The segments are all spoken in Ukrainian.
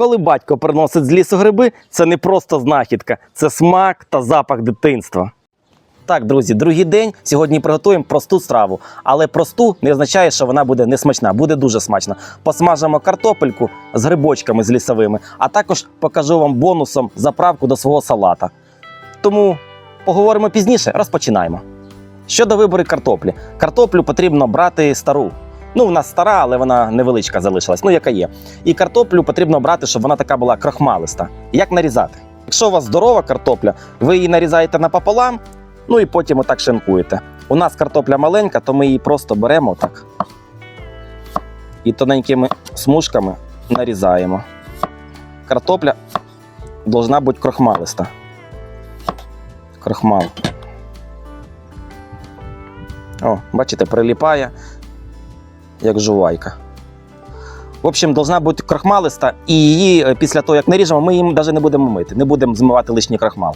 Коли батько приносить з лісу гриби, це не просто знахідка, це смак та запах дитинства. Так, друзі, другий день. Сьогодні приготуємо просту страву. Але просту не означає, що вона буде несмачна, буде дуже смачна. Посмажимо картопельку з грибочками з лісовими, а також покажу вам бонусом заправку до свого салата. Тому поговоримо пізніше, розпочинаємо. Щодо вибору картоплі, картоплю потрібно брати стару. Ну, в нас стара, але вона невеличка залишилась, ну яка є. І картоплю потрібно брати, щоб вона така була крохмалиста. Як нарізати? Якщо у вас здорова картопля, ви її нарізаєте напополам, ну і потім отак шинкуєте. У нас картопля маленька, то ми її просто беремо отак. І тоненькими смужками нарізаємо. Картопля должна бути крохмалиста. Крохмал. О, бачите, приліпає, як жувайка. В общем, должна бути крохмалиста, і її е, після того, як наріжемо, ми їм навіть не будемо мити, не будемо змивати лишній крохмал.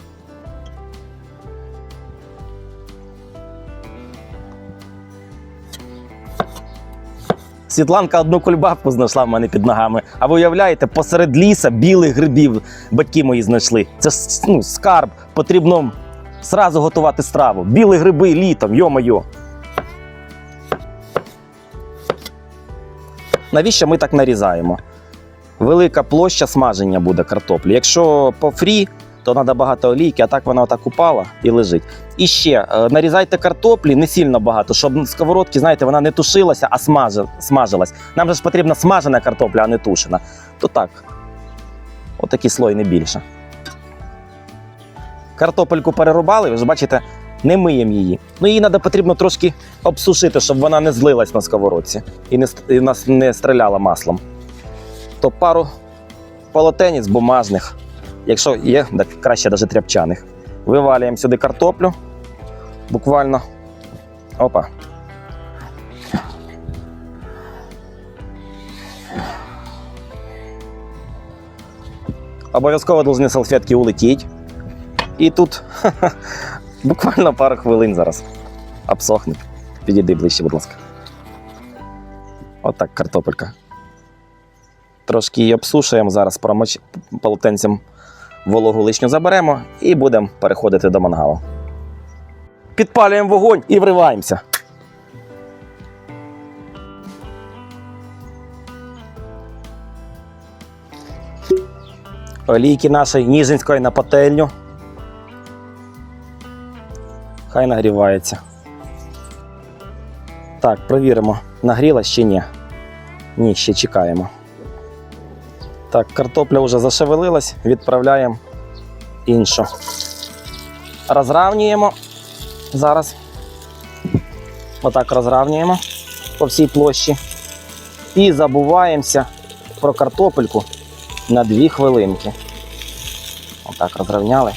Світланка одну кульбабку знайшла в мене під ногами. А ви уявляєте, посеред ліса білих грибів батьки мої знайшли. Це ну, скарб, потрібно зразу готувати страву. Білі гриби літом, йо-моє. Навіщо ми так нарізаємо? Велика площа смаження буде картоплі. Якщо по фрі, то треба багато олійки, а так вона отак упала і лежить. І ще е, нарізайте картоплі не сильно багато, щоб сковородки, знаєте, вона не тушилася, а смажилась. Нам же ж потрібна смажена картопля, а не тушена. То так, отакий слой не більше. Картопельку перерубали, ви ж бачите, не миємо її. Ну, її треба потрібно трошки обсушити, щоб вона не злилась на сковородці і не, і нас не стріляла маслом. То пару полотенець бумажних, якщо є, так краще навіть тряпчаних. Вивалюємо сюди картоплю. Буквально. Опа. Обов'язково повинні салфетки улетіти. І тут буквально пару хвилин зараз обсохне. Підійди ближче, будь ласка. Отак картопелька. Трошки її обсушуємо, зараз промоч... полотенцем вологу лишню заберемо і будемо переходити до мангалу. Підпалюємо вогонь і вриваємося. Олійки нашої Ніжинської на пательню. Хай нагрівається. Так, провіримо, нагрілась чи ні. Ні, ще чекаємо. Так, картопля вже зашевелилась, відправляємо іншу. Розравнюємо зараз. Отак розравнюємо по всій площі. І забуваємося про картопельку на 2 хвилинки. Отак розравняли.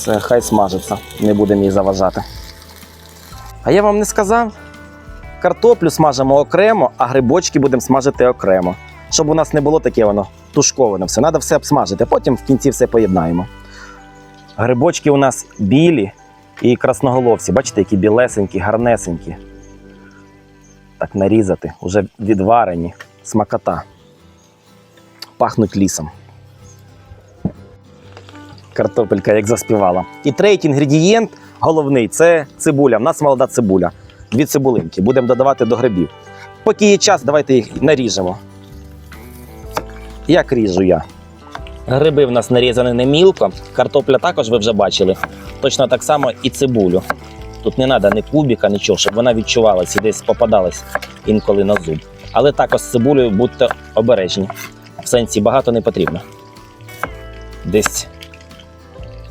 Все, хай смажиться, не будемо її заважати. А я вам не сказав, картоплю смажимо окремо, а грибочки будемо смажити окремо. Щоб у нас не було таке воно тушковане все. Треба все обсмажити, потім в кінці все поєднаємо. Грибочки у нас білі і красноголовці. Бачите, які білесенькі, гарнесенькі. Так нарізати, уже відварені, смакота. Пахнуть лісом. Картопелька як заспівала. І третій інгредієнт головний це цибуля. У нас молода цибуля. Дві цибулинки. Будемо додавати до грибів. Поки є час, давайте їх наріжемо. Як ріжу я? Гриби в нас нарізані не мілко, картопля також ви вже бачили. Точно так само і цибулю. Тут не треба ні кубіка, нічого, щоб вона відчувалася і десь попадалась інколи на зуб. Але також з цибулею будьте обережні. В сенсі багато не потрібно. Десь,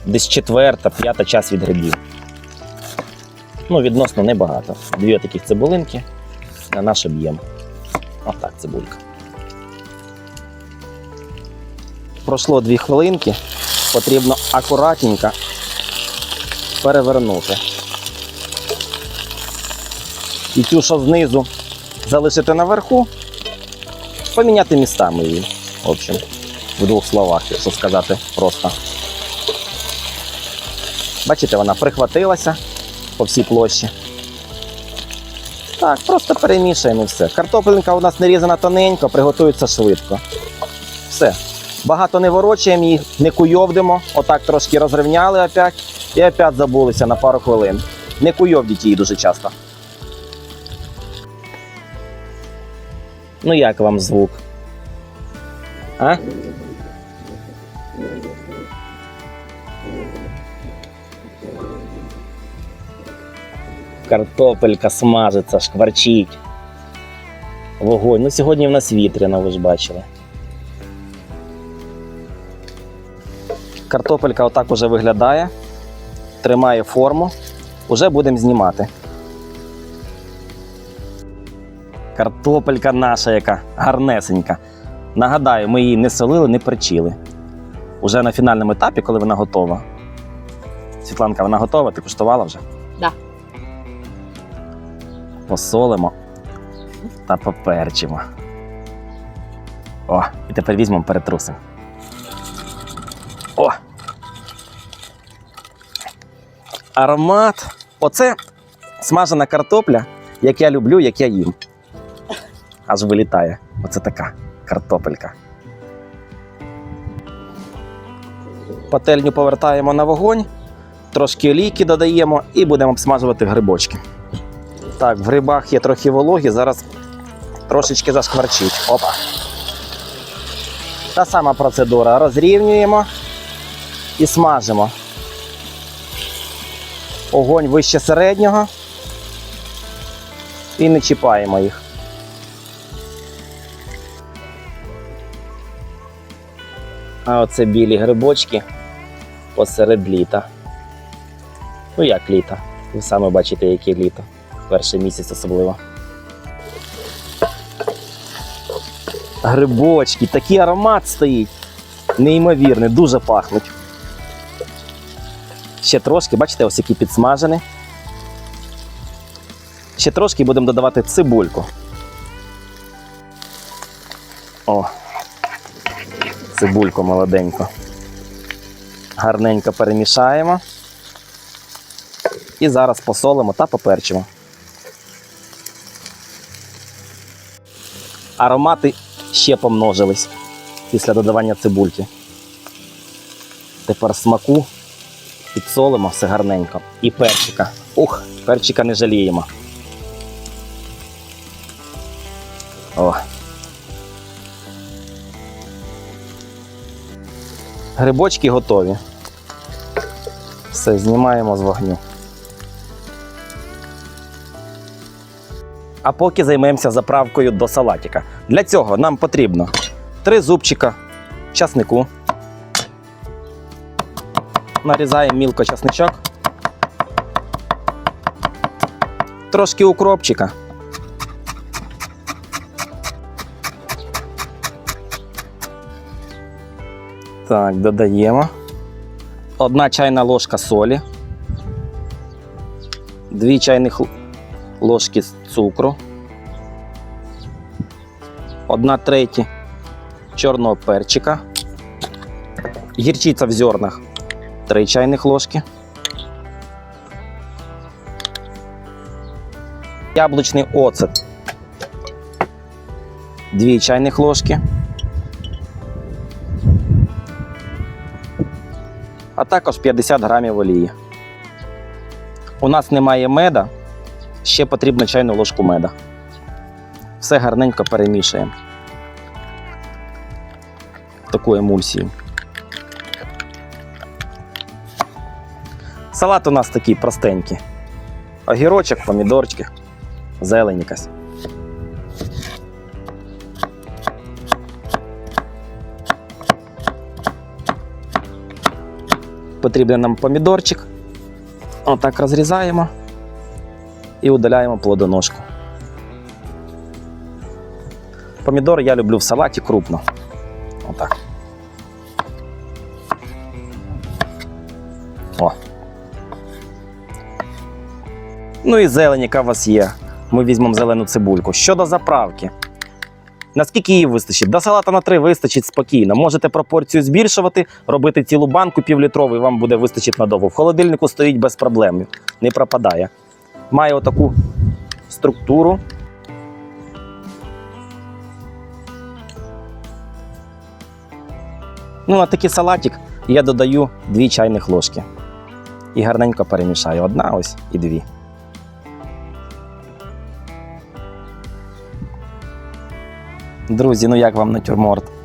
десь четверта, п'ята час від грибів. Ну, відносно небагато. Дві таких цибулинки на наш об'єм. Отак цибулька. Пройшло дві хвилинки, потрібно акуратненько перевернути. І цю, що знизу залишити наверху, поміняти містами її. В общем, в двох словах, якщо сказати просто. Бачите, вона прихватилася по всій площі. Так, просто перемішуємо і все. Картопелька у нас нарізана тоненько, приготується швидко. Все. Багато не ворочаємо їх, не куйовдимо. Отак трошки розрівняли опять і опять забулися на пару хвилин. Не куйовдіть її дуже часто. Ну як вам звук? А? Картопелька смажиться, шкварчить. Вогонь. Ну сьогодні в нас вітряно, ви ж бачили. Картопелька отак уже виглядає, тримає форму. Уже будемо знімати. Картопелька наша, яка гарнесенька. Нагадаю, ми її не солили, не перчили. Уже на фінальному етапі, коли вона готова. Світланка, вона готова? Ти куштувала вже? Посолимо та поперчимо. О, і тепер візьмемо перетрусимо. О! Аромат. Оце смажена картопля, як я люблю, як я їм. Аж вилітає. Оце така картопелька. Пательню повертаємо на вогонь, трошки олійки додаємо і будемо обсмажувати грибочки. Так, в грибах є трохи вологі, зараз трошечки зашкварчить. Опа. Та сама процедура. Розрівнюємо і смажимо. Огонь вище середнього. І не чіпаємо їх. А оце білі грибочки посеред літа. Ну як літа? Ви самі бачите, яке літо. Перший місяць особливо. Грибочки, такий аромат стоїть. Неймовірний, дуже пахнуть. Ще трошки, бачите, ось які підсмажені. Ще трошки будемо додавати цибульку. О, цибульку молоденьку. Гарненько перемішаємо. І зараз посолимо та поперчимо. Аромати ще помножились після додавання цибульки. Тепер смаку підсолимо все гарненько. І перчика. Ух, перчика не жаліємо. О. Грибочки готові. Все, знімаємо з вогню. А поки займемося заправкою до салатика. Для цього нам потрібно три зубчика часнику. Нарізаємо мілко часничок. Трошки укропчика. Так, додаємо. Одна чайна ложка солі. Дві чайних ложки цукру. Одна третя чорного перчика. Гірчиця в зернах 3 чайних ложки. Яблучний оцет 2 чайних ложки. А також 50 грамів олії. У нас немає меда, ще потрібно чайну ложку меда. Все гарненько перемішуємо. Таку емульсію. Салат у нас такий простенький. Огірочок, помідорчики, зелень якась. Потрібен нам помідорчик. Отак розрізаємо і удаляємо плодоножку. Помідори я люблю в салаті крупно. Отак. О. Ну і зелень, яка у вас є. Ми візьмемо зелену цибульку. Щодо заправки. Наскільки її вистачить? До салата на 3 вистачить спокійно. Можете пропорцію збільшувати, робити цілу банку півлітрову, і вам буде вистачить надовго. В холодильнику стоїть без проблем, не пропадає. Має отаку структуру. Ну, на такий салатик я додаю 2 чайних ложки. І гарненько перемішаю. Одна ось і дві. Друзі, ну як вам натюрморт?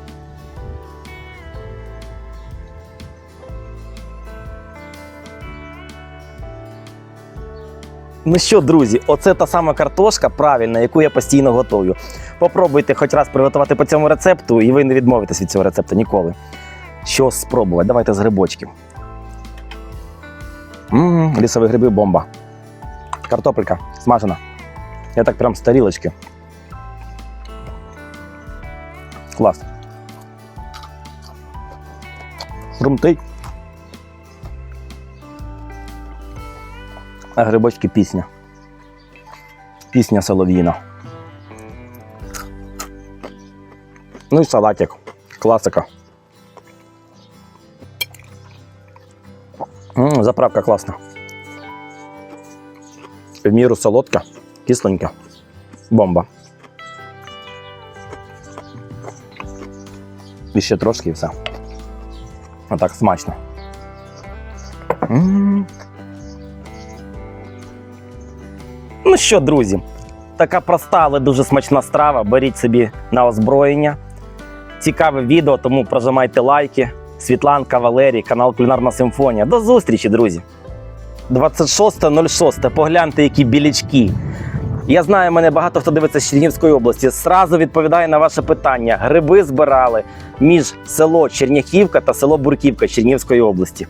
Ну що, друзі, оце та сама картошка правильна, яку я постійно готую. Попробуйте хоч раз приготувати по цьому рецепту, і ви не відмовитесь від цього рецепту ніколи. Що спробувати? Давайте з грибочків. Ммм, лісові гриби бомба. Картопелька смажена. Я так прям з тарілочки. Клас. Хрумтить. А грибочки пісня. Пісня солов'їна. Ну і салатик. Класика. М, заправка класна. В міру солодка, кисленька. Бомба. І ще трошки і все. Отак смачно. М. Ну що, друзі, така проста, але дуже смачна страва. Беріть собі на озброєння. Цікаве відео, тому прожимайте лайки. Світланка Валерій, канал Кулінарна Симфонія. До зустрічі, друзі! 26.06. Погляньте, які білячки. Я знаю, мене багато хто дивиться з Чернігівської області. Сразу відповідаю на ваше питання. Гриби збирали між село Черняхівка та село Бурківка Чернігівської області.